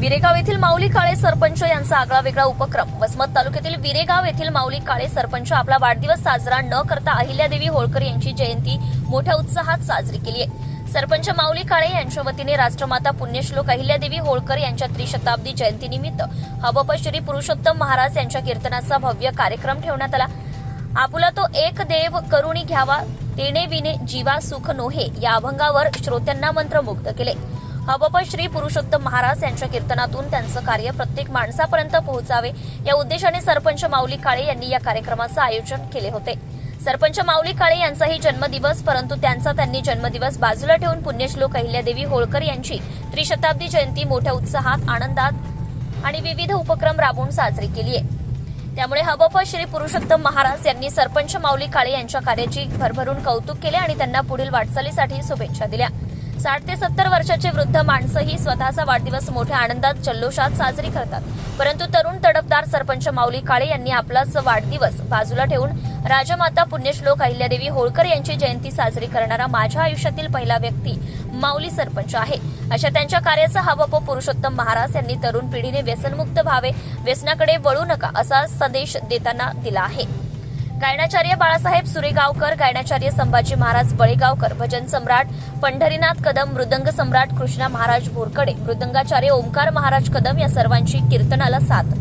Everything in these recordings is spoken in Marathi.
विरेगाव येथील माऊली काळे सरपंच यांचा आगळा वेगळा उपक्रम. वसमत तालुक्यातील विरेगाव येथील माऊली काळे सरपंच आपला वाढदिवस साजरा न करता अहिल्यादेवी होळकर यांची जयंती मोठ्या उत्साहात साजरी केली आहे. सरपंच माऊली काळे यांच्या वतीने राष्ट्रमाता पुण्यश्लोक अहिल्यादेवी होळकर यांच्या त्रिशताब्दी जयंतीनिमित्त हबप श्री पुरुषोत्तम महाराज यांच्या कीर्तनाचा भव्य कार्यक्रम ठेवण्यात आला. आपुला तो एक देव करुणी घ्यावा तेने विने जीवा सुख नोहे या अभंगावर श्रोत्यांना मंत्रमुग्ध केले. हबप श्री पुरुषोत्तम महाराज यांच्या कीर्तनातून त्यांचं कार्य प्रत्येक माणसापर्यंत पोहोचावे या उद्देशाने सरपंच माऊली काळे यांनी या कार्यक्रमाचं आयोजन केले होते. सरपंच माऊली काळे यांचाही जन्मदिवस परंतु त्यांचा त्यांनी जन्मदिवस बाजूला ठेवून पुण्यश्लोक अहिल्यादेवी होळकर यांची त्रिशताब्दी जयंती मोठ्या उत्साहात आनंदात आणि विविध उपक्रम राबवून साजरी केली आहे. त्यामुळे हबप श्री पुरुषोत्तम महाराज यांनी सरपंच माऊली काळे यांच्या कार्याची भरभरून कौतुक केले आणि त्यांना पुढील वाटचालीसाठी शुभेच्छा दिल्या. साठ ते सत्तर वर्षाचे वृद्ध माणसंही स्वतःचा वाढदिवस मोठ्या आनंदात जल्लोषात साजरी करतात. परंतु तरुण तडफदार सरपंच माऊली काळे यांनी आपलाच वाढदिवस बाजूला ठेवून राजमाता पुण्यश्लोक अहिल्यादेवी होळकर यांची जयंती साजरी करणारा माझ्या आयुष्यातील पहिला व्यक्ती माऊली सरपंच आहे. अशा त्यांच्या कार्याचा हवप पुरुषोत्तम महाराज यांनी तरुण पिढीने व्यसनमुक्त व्हावे व्यसनाकडे वळू नका असा संदेश देताना दिला आहे. गायनाचार्य बाळासाहेब सुरेगावकर गायनाचार्य संभाजी महाराज बळेगावकर भजन सम्राट पंढरीनाथ कदम मृदंग सम्राट कृष्णा महाराज बोरकडे मृदंगाचार्य ओंकार महाराज कदम या सर्वांची कीर्तनाला साथ.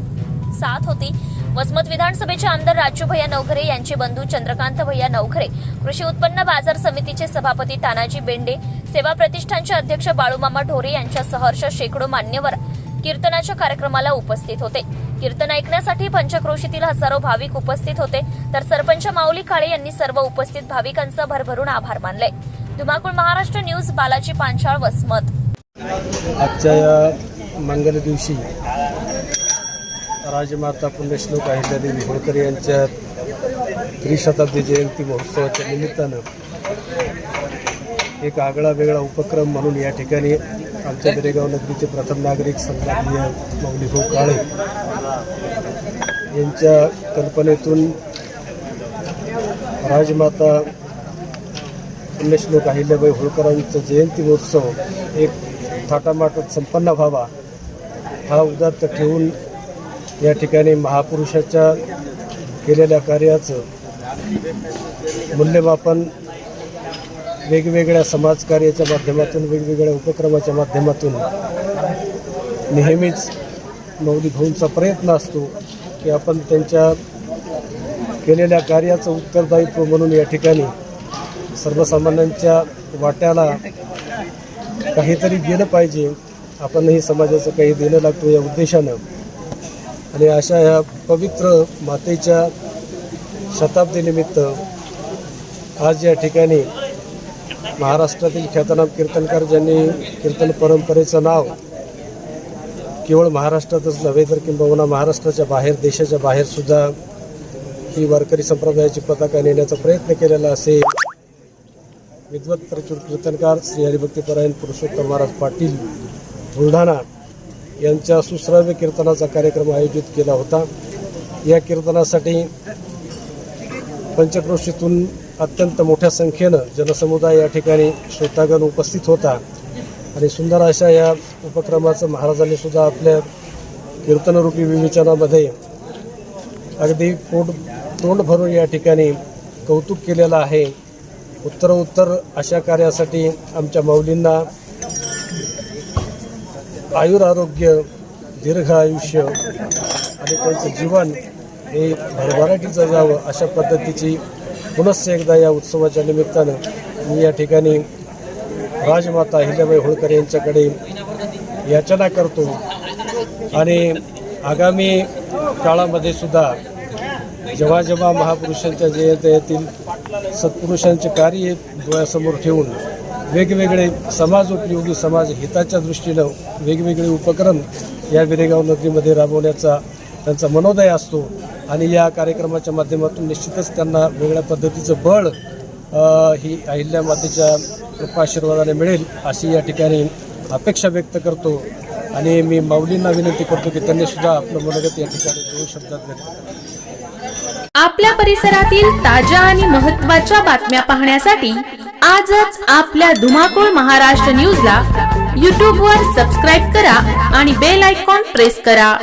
साथ होती. वसमत विधानसभेचे आमदार राजू भैया नवघरे यांचे बंधू चंद्रकांत भैया नवघरे कृषी उत्पन्न बाजार समितीचे सभापती तानाजी बेंडे सेवा प्रतिष्ठानचे अध्यक्ष बाळूमामा ढोरे यांच्या सहर्ष शेकडो मान्यवर कीर्तनाच्या कार्यक्रमाला उपस्थित होते. कीर्तन ऐकण्यासाठी पंचक्रोशीतील हजारो भाविक उपस्थित होते. तर सरपंच माऊली काळे यांनी सर्व उपस्थित भाविकांचा भरभरून आभार मानले. धुमाकूळ महाराष्ट्र न्यूज बालाजी पांचाळ वसमत. आजच्या या मंगल दिवशी राजमाता पुण्यश्लोक अहिल्यादेवी होळकर यांच्या त्रिशताब्दी जयंती महोत्सवाच्या निमित्तानं एक आगळा वेगळा उपक्रम म्हणून या ठिकाणी आमच्या दरेगाव नगरीचे प्रथम नागरिक सन्माननीय मौलीभाऊ काळे. यांच्या कल्पनेतून राजमाता पुण्यश्लोक अहिल्याबाई होळकरांचा जयंती महोत्सव एक थाटामाटात संपन्न व्हावा हा उदात्त ठेवून या ठिकाणी महापुरुषाच्या केलेल्या कार्याचं मूल्यमापन वेगवेगळ्या समाजकार्याच्या माध्यमातून वेगवेगळ्या उपक्रमाच्या माध्यमातून नेहमीच मौली भाऊंचा प्रयत्न असतो की आपण त्यांच्या केलेल्या कार्याचं उत्तरदायित्व म्हणून या ठिकाणी सर्वसामान्यांच्या वाट्याला काहीतरी गेलं पाहिजे. आपणही समाजाचं काही देणं लागतो या उद्देशानं. आणि अशा ह्या पवित्र मातेच्या शताब्दीनिमित्त आज या ठिकाणी महाराष्ट्रातील ख्यातनाम कीर्तनकार ज्यांनी कीर्तन परंपरेचं नाव केवळ महाराष्ट्रातच नव्हे तर किंबहुना महाराष्ट्राच्या बाहेर देशाच्या बाहेरसुद्धा ही वारकरी संप्रदायाची पताका नेण्याचा प्रयत्न केलेला असेल. विद्वत प्रचूर कीर्तनकार श्री हरिभक्तीपरायण पुरुषोत्तम महाराज पाटील बुलढाणा यांच्या सुश्राव्य कीर्तनाचा कार्यक्रम आयोजित केला होता. या कीर्तनासाठी पंचक्रोशीतून अत्यंत मोठ्या संख्येनं जनसमुदाय या ठिकाणी श्रोतागण उपस्थित होता. आणि सुंदर अशा या उपक्रमाचं महाराजांनी सुद्धा आपल्या कीर्तनरूपी विवेचनामध्ये अगदी पोट तोंड भरून या ठिकाणी कौतुक केलेलं आहे. उत्तरोत्तर अशा कार्यासाठी आमच्या मौलींना आयुर आरोग्य दीर्घ आयुष्य आणि त्यांचं जीवन हे भरभराटीचं जावं अशा पद्धतीची पुनश्च एकदा या उत्सवाच्या निमित्तानं मी या ठिकाणी राजमाता अहिल्याबाई होळकर यांच्याकडे याचना करतो. आणि आगामी काळामध्ये सुद्धा जेव्हा जेव्हा महापुरुषांच्या जयंत्या येतील सत्पुरुषांचे कार्य डोळ्यासमोर ठेवून वेगवेगळे समाज उपयोगी समाज हिताच्या दृष्टीनं वेगवेगळे उपक्रम या विरेगाव नगरीमध्ये राबवण्याचा त्यांचा मनोदय असतो. आणि या कार्यक्रमाच्या माध्यमातून निश्चितच त्यांना वेगळ्या पद्धतीचं बळ ही अहिल्या मातेच्या कृपाशीर्वादाने मिळेल अशी या ठिकाणी अपेक्षा व्यक्त करतो. आणि मी माऊलींना विनंती करतो की त्यांनी सुद्धा आपलं मनोगत या ठिकाणी दोन शब्दात व्यक्त आपल्या परिसरातील ताज्या आणि महत्त्वाच्या बातम्या पाहण्यासाठी आजच आपल्या धुमाकूळ महाराष्ट्र न्यूजला यूट्यूबवर सबस्क्राईब करा आणि बेल आयकॉन प्रेस करा.